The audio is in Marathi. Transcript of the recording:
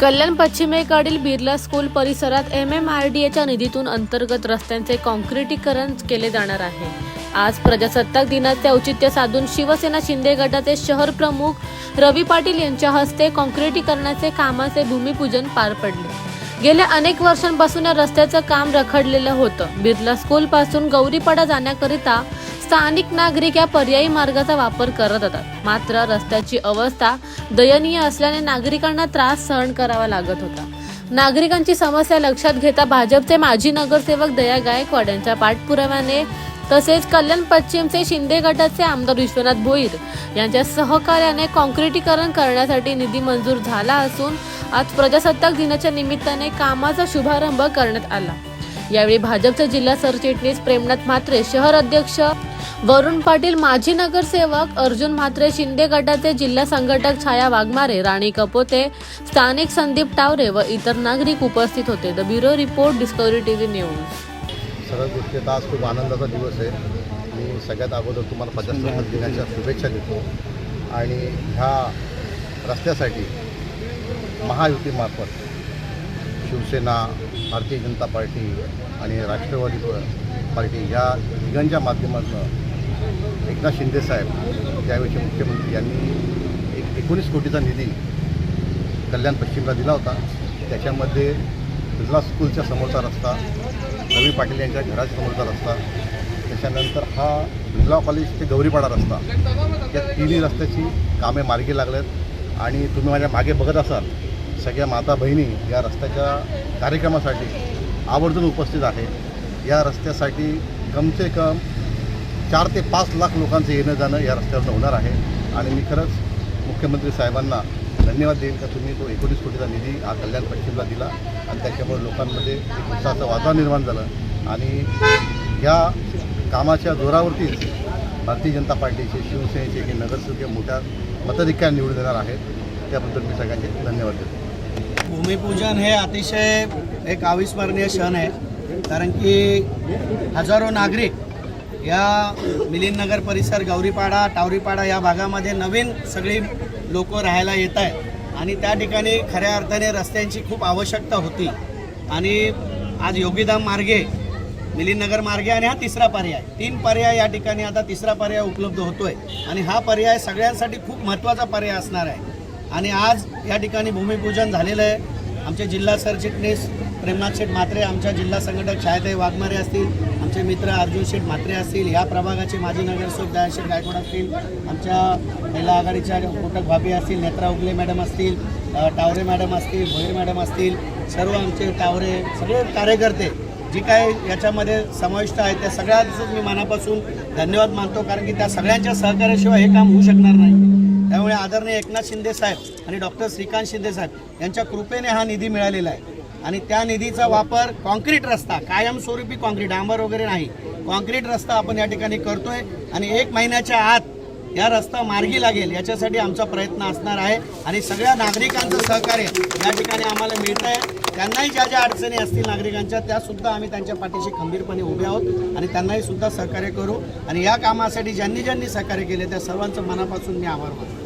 कल्याण पश्चिमेकडील बिर्ला स्कूल परिसरात एम एम आर डी एच्या निधीतून अंतर्गत रस्त्यांचे कॉन्क्रिटीकरण केले जाणार आहे. आज प्रजासत्ताक दिनाचे औचित्य साधून शिवसेना शिंदे गटाचे शहर प्रमुख रवी पाटील यांच्या हस्ते कॉन्क्रिटीकरणाचे कामाचे भूमिपूजन पार पडले. गेल्या अनेक वर्षांपासून या रस्त्याचं काम रखडलेलं होतं. बिर्ला स्कूल पासून गौरीपाडा जाण्याकरिता स्थानिक नागरिक या पर्यायी मार्गाचा वापर करत होतात मात्र रस्त्याची अवस्था दयनीय असल्याने नागरिकांना त्रास सहन करावा लागत होता. नागरिकांची समस्या लक्षात घेता भाजपचे माजी नगरसेवक दया गायकवाड यांच्या पाठपुराव्याने तसेच कल्याण पश्चिमचे शिंदे गटाचे आमदार विश्वनाथ भोईर यांच्या सहकार्याने कॉन्क्रिटीकरण करण्यासाठी निधी मंजूर झाला असून आज प्रजासत्ताक दिनाच्या निमित्ताने कामाचा शुभारंभ करण्यात आला. यावेळी भाजपचे जिल्हा सरचिटणीस प्रेमनाथ म्हात्रे शहर अध्यक्ष वरुण पाटील माजी नगरसेवक अर्जुन म्हात्रे शिंदे गटाचे जिल्हा संघटक छाया वाघमारे राणी कपोते स्थानिक संदीप टावरे व इतर नागरिक उपस्थित होते. The bureau report Discovery TV news. सर्व गोष्टीत आज खूप आनंदाचा दिवस आहे. मी सगळ्यात अगोदर तुम्हाला प्रजासत्ताक दिनाच्या शुभेच्छा देतो. आणि ह्या रस्त्यासाठी महायुतीमार्फत शिवसेना भारतीय जनता पार्टी आणि राष्ट्रवादी पार्टी या तिघांच्या माध्यमातून एकनाथ शिंदेसाहेब त्यावेळी मुख्यमंत्री यांनी एक एकोणीस कोटीचा निधी कल्याण पश्चिमला दिला होता. त्याच्यामध्ये बिर्ला स्कूलच्या समोरचा रस्ता रवी पाटील यांच्या घराच्या समोरचा रस्ता त्याच्यानंतर हा बिर्ला कॉलेज ते गौरीपाडा रस्ता या तिन्ही रस्त्याची कामे मार्गी लागल्यात आणि तुम्ही माझ्या मागे बघत असाल सगळ्या माता बहिणी या रस्त्याच्या कार्यक्रमासाठी आवर्जून उपस्थित आहे या रस्त्यासाठी कमसे कम चार ते पाच लाख लोकांचं येणं जाणं या रस्त्यावरनं होणार आहे. आणि मी खरंच मुख्यमंत्री साहेबांना धन्यवाद देईन का तुम्ही तो एकोणीस कोटीचा निधी हा कल्याण पश्चिमला दिला आणि त्याच्यामुळे लोकांमध्ये एक उत्साहाचं वातावरण निर्माण झालं. आणि या कामाच्या जोरावरतीच भारतीय जनता पार्टीचे शिवसेनेचे हे नगरसेवक मोठ्या मताधिक्याने निवडून देणार आहेत त्याबद्दल मी सगळ्यांचे धन्यवाद देतो. भूमिपूजन हे अतिशय एक अविस्मरणीय क्षण आहे. कारण की हजारो नागरिक या मिलिंदनगर परिसर गौरीपाडा टावरीपाडा या भागामध्ये नवीन सगळी लोक राहायला येत आहेत. आणि त्या ठिकाणी खऱ्या अर्थाने रस्त्यांची खूप आवश्यकता होती. आणि आज योगीधाम मार्गे मिलिंदनगर मार्गे आणि हा तिसरा पर्याय. तीन पर्याय या ठिकाणी आता तिसरा पर्याय उपलब्ध होतोय. आणि हा पर्याय सगळ्यांसाठी खूप महत्त्वाचा पर्याय असणार आहे. आणि आज या ठिकाणी भूमिपूजन झालेलं आहे. आमचे जिल्हा सरचिटणीस प्रेमनाथ शेठ म्हात्रे आमच्या जिल्हा संघटक छायाताई वाघमारे असतील आमचे मित्र अर्जुन शेठ म्हात्रे असतील या प्रभागाचे माजी नगरसेवक दयाशेठ गायकवाड असतील आमच्या महिला आघाडीच्या कोटक भाभी असतील नेत्रा उगले मॅडम असतील टावरे मॅडम असतील भोईर मॅडम असतील सर्व आमचे टावरे सगळे कार्यकर्ते जी काय याच्यामध्ये समाविष्ट आहेत त्या सगळ्यांचं मी मनापासून धन्यवाद मानतो कारण की त्या सगळ्यांच्या सहकार्याशिवाय हे काम होऊ शकणार नाही. त्यामुळे आदरणीय एकनाथ शिंदे साहेब आणि डॉक्टर श्रीकांत शिंदे साहेब यांच्या कृपेने हा निधी मिळालेला आहे. आणि त्या निधीचा वापर कॉन्क्रीट रस्ता कायमस्वरूपी कॉन्क्रीट डांबर वगैरे नाही. कॉन्क्रीट रस्ता आपण या ठिकाणी करतोय आणि एक महिन्याच्या आत या रस्ता मार्गी लागेल याच्यासाठी आमचा प्रयत्न असणार आहे. आणि सगळ्या नागरिकांचं सहकार्य या ठिकाणी आम्हाला मिळतं आहे त्यांनाही ज्या ज्या अडचणी असतील नागरिकांच्या त्यासुद्धा आम्ही त्यांच्या पाठीशी खंबीरपणे उभे आहोत आणि त्यांनाही सुद्धा सहकार्य करू. आणि या कामासाठी ज्यांनी ज्यांनी सहकार्य केले त्या सर्वांचं मनापासून मी आभार मानतो.